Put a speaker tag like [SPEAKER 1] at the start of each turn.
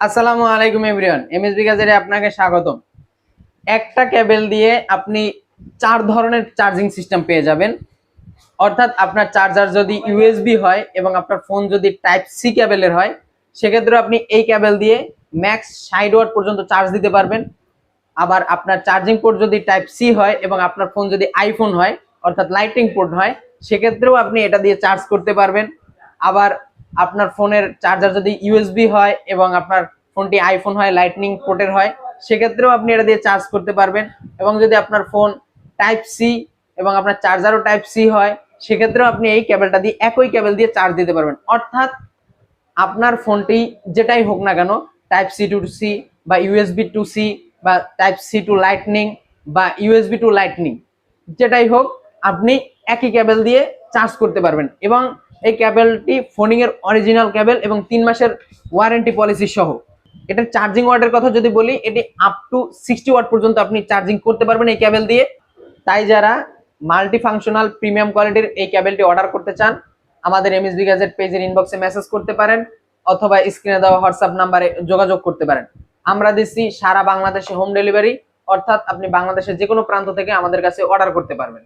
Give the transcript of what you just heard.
[SPEAKER 1] আসসালামু আলাইকুম everyone, MSB গাজারে আপনাকে স্বাগতম। একটা কেবল দিয়ে আপনি চার ধরনের চার্জিং সিস্টেম পেয়ে যাবেন। অর্থাৎ আপনার চার্জার যদি ইউএসবি হয় এবং আপনার ফোন যদি টাইপ সি কেবলের হয় সেক্ষেত্রে আপনি এই কেবল দিয়ে ম্যাক্স ষাট ওয়াট পর্যন্ত চার্জ দিতে পারবেন। আবার আপনার চার্জিং পোর্ট যদি টাইপ সি হয় এবং আপনার ফোন যদি আইফোন হয়, অর্থাৎ লাইটিং পোর্ট হয়, সেক্ষেত্রেও আপনি এটা দিয়ে চার্জ করতে পারবেন। আবার আপনার ফোনের চার্জার যদি ইউএসবি হয় এবং আপনার ফোনটি আইফোন হয় লাইটনিং পোর্টের হয়, সেক্ষেত্রেও আপনি এটা দিয়ে চার্জ করতে পারবেন। এবং যদি আপনার ফোন টাইপ সি এবং আপনার চার্জারও টাইপ সি হয়, সেক্ষেত্রেও আপনি এই কেবলটা দিয়ে একই কেবল দিয়ে চার্জ দিতে পারবেন। অর্থাৎ আপনার ফোনটি যেটাই হোক না কেন টাইপ সি টু সি বা ইউএসবি টু সি বা টাইপ সি টু লাইটনিং বা ইউএসবি টু লাইটনিং যেটাই হোক, আপনি একই কেবল দিয়ে চার্জ করতে পারবেন। এবং এই ক্যাবেলটি ফোনিং এর অরিজিনাল কেবল এবং তিন মাসের ওয়ারেন্টি পলিসি সহ। এটার চার্জিং ওয়াটের কথা যদি বলি, এটি আপ টু সিক্সটি ওয়াট পর্যন্ত আপনি চার্জিং করতে পারবেন এই ক্যাবেল দিয়ে। তাই যারা মাল্টি ফাংশনাল প্রিমিয়াম কোয়ালিটির এই ক্যাবেলটি অর্ডার করতে চান, আমাদের এমএসবি গ্যাজেট পেজের ইনবক্সে মেসেজ করতে পারেন অথবা স্ক্রিনে দেওয়া হোয়াটসঅ্যাপ নাম্বারে যোগাযোগ করতে পারেন। আমরা দিচ্ছি সারা বাংলাদেশে হোম ডেলিভারি অর্থাৎ আপনি বাংলাদেশের যে কোনো প্রান্ত থেকে আমাদের কাছে অর্ডার করতে পারবেন।